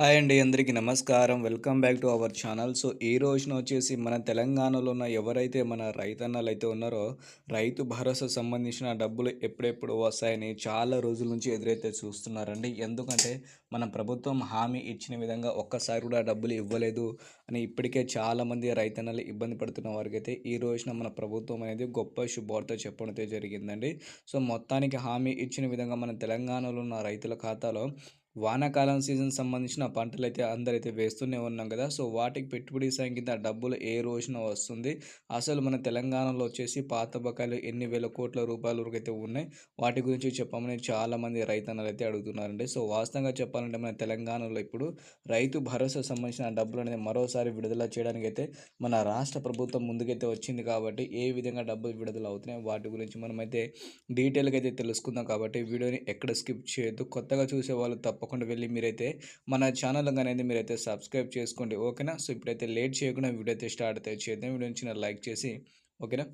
Hi అండి అందరికీ నమస్కారం. Welcome back to our channel. So ఈ రోజున వచ్చేసి మన తెలంగాణలో ఉన్న ఎవరైతే మన రైతన్నలు అయితే ఉన్నారో రైతు భరోసా సంబంధించిన డబ్బులు ఎప్పుడెప్పుడు వస్తాయని చాలా రోజుల నుంచి ఎదురైతే చూస్తున్నారండి. ఎందుకంటే మన ప్రభుత్వం హామీ ఇచ్చిన విధంగా ఒక్కసారి కూడా డబ్బులు ఇవ్వలేదు అని ఇప్పటికే చాలామంది రైతన్నలు ఇబ్బంది పడుతున్న వారికైతే ఈ రోజున మన ప్రభుత్వం అనేది గొప్ప శుభార్త చెప్పడం అయితే జరిగిందండి. సో మొత్తానికి హామీ ఇచ్చిన విధంగా మన తెలంగాణలో ఉన్న రైతుల ఖాతాలో వానాకాలం సీజన్ సంబంధించిన పంటలైతే అందరైతే వేస్తూనే ఉన్నాం కదా. సో వాటికి పెట్టుబడి సాయం కింద డబ్బులు ఏ రోజున వస్తుంది? అసలు మన తెలంగాణలో వచ్చేసి పాత బకాయిలు ఎన్ని వేల కోట్ల రూపాయల వరకు అయితే ఉన్నాయి? వాటి గురించి చెప్పమని చాలామంది రైతన్నలు అయితే అడుగుతున్నారండి. సో వాస్తవంగా చెప్పాలంటే మన తెలంగాణలో ఇప్పుడు రైతు భరోసా సంబంధించిన డబ్బులు అనేది మరోసారి విడుదల చేయడానికి అయితే మన రాష్ట్ర ప్రభుత్వం ముందుకైతే వచ్చింది కాబట్టి ఏ విధంగా డబ్బులు విడుదల అవుతున్నాయి వాటి గురించి మనమైతే డీటెయిల్గా అయితే తెలుసుకుందాం కాబట్టి వీడియోని ఎక్కడ స్కిప్ చేయొద్దు. కొత్తగా చూసే వాళ్ళు తప్ప తప్పకుండా వెళ్ళి మీరైతే మన ఛానల్ అనేది మీరైతే సబ్స్క్రైబ్ చేసుకోండి ఓకేనా? సో ఇప్పుడైతే లేట్ చేయకుండా వీడియో అయితే స్టార్ట్ అయితే చేద్దాం. వీడియో చిన్న లైక్ చేసి ఓకేనా?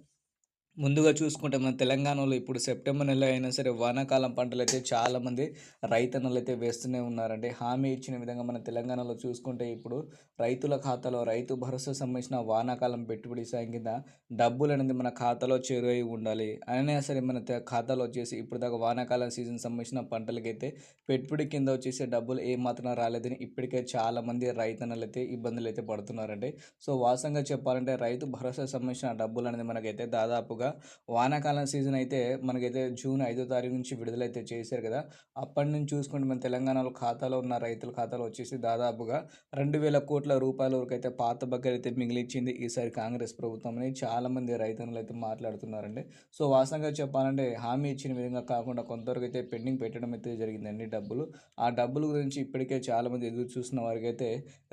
ముందుగా చూసుకుంటే మన తెలంగాణలో ఇప్పుడు సెప్టెంబర్ నెల అయినా సరే వానాకాలం పంటలు అయితే చాలామంది రైతన్నలు అయితే వేస్తూనే ఉన్నారండి. హామీ ఇచ్చిన విధంగా మన తెలంగాణలో చూసుకుంటే ఇప్పుడు రైతుల ఖాతాలో రైతు భరోసా సంబంధించిన వానాకాలం పెట్టుబడి సాయం కింద డబ్బులు అనేది మన ఖాతాలో చేరువై ఉండాలి. అయినా సరే మన ఖాతాలో వచ్చేసి ఇప్పుడు దాకా వానాకాలం సీజన్ సంబంధించిన పంటలకైతే పెట్టుబడి కింద వచ్చేసి డబ్బులు ఏ మాత్రం రాలేదని ఇప్పటికే చాలామంది రైతన్నలు అయితే ఇబ్బందులు అయితే పడుతున్నారండి. సో వాసంగా చెప్పాలంటే రైతు భరోసా సంబంధించిన డబ్బులు అనేది మనకైతే దాదాపుగా వానాకాలం సీజన్ అయితే మనకైతే జూన్ ఐదో తారీఖు నుంచి విడుదలైతే చేశారు కదా. అప్పటి నుంచి చూసుకుంటే మన తెలంగాణలో ఖాతాలో ఉన్న రైతుల ఖాతాలో వచ్చేసి దాదాపుగా రెండు వేల కోట్ల రూపాయల వరకు అయితే పాత బకాయిలు అయితే మిగిలిచ్చింది ఈసారి కాంగ్రెస్ ప్రభుత్వం అని చాలామంది రైతన్నులు అయితే మాట్లాడుతున్నారండి. సో వాసంగా చెప్పాలంటే హామీ ఇచ్చిన విధంగా కాకుండా కొంతవరకు అయితే పెండింగ్ పెట్టడం అయితే జరిగిందండి డబ్బులు. ఆ డబ్బుల గురించి ఇప్పటికే చాలామంది ఎదురు చూసిన వారికి అయితే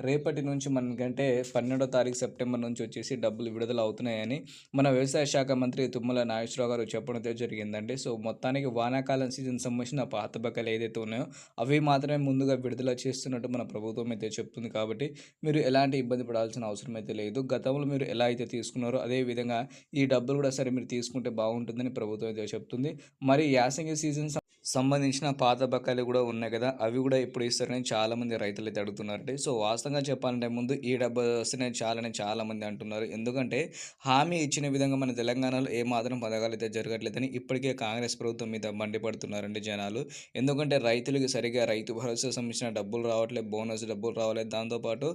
రేపటి నుంచి మనకంటే పన్నెండో తారీఖు సెప్టెంబర్ నుంచి వచ్చేసి డబ్బులు విడుదల అవుతున్నాయని మన వ్యవసాయ శాఖ మంత్రి తుమ్మల నాగేశ్వరరావు గారు చెప్పడం అయితే జరిగిందండి. సో మొత్తానికి వానాకాలం సీజన్ సంబంధించిన పాత బకాయిలు ఏదైతే ఉన్నాయో అవి మాత్రమే ముందుగా విడుదల చేస్తున్నట్టు మన ప్రభుత్వం అయితే చెప్తుంది. కాబట్టి మీరు ఎలాంటి ఇబ్బంది పడాల్సిన అవసరం అయితే లేదు. గతంలో మీరు ఎలా అయితే తీసుకున్నారో అదే విధంగా ఈ డబ్బులు కూడా సరే మీరు తీసుకుంటే బాగుంటుందని ప్రభుత్వం అయితే చెప్తుంది. మరి యాసంగి సీజన్ సంబంధించిన పాత బకాయిలు కూడా ఉన్నాయి కదా అవి కూడా ఎప్పుడు ఇస్తారని చాలామంది రైతులు అయితే అడుగుతున్నారండి. సో వాస్తవంగా చెప్పాలంటే ముందు ఈ డబ్బు వస్తేనే చాలని చాలామంది అంటున్నారు. ఎందుకంటే హామీ ఇచ్చిన విధంగా మన తెలంగాణలో ఏ మాత్రం పథకాలు అయితే జరగట్లేదని ఇప్పటికే కాంగ్రెస్ ప్రభుత్వం మీద మండిపడుతున్నారండి జనాలు. ఎందుకంటే రైతులకి సరిగా రైతు భరోసా సంబంధించిన డబ్బులు రావట్లేదు బోనస్ డబ్బులు రావట్లేదు. దాంతోపాటు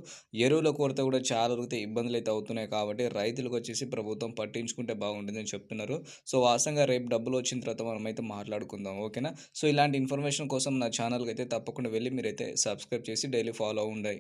ఎరువుల కొరత కూడా చాలా వరకు ఇబ్బందులు అయితే అవుతున్నాయి కాబట్టి రైతులకు వచ్చేసి ప్రభుత్వం పట్టించుకుంటే బాగుంటుందని చెప్తున్నారు. సో వాస్తవంగా రేపు డబ్బులు వచ్చిన తర్వాత మనం అయితే మాట్లాడుకుందాం. ఓకేనా? సో ఇలాంటి ఇన్ఫర్మేషన్ కోసం నా ఛానల్కి అయితే తప్పకుండా వెళ్ళి మీరైతే సబ్స్క్రైబ్ చేసి డైలీ ఫాలో ఉండాయి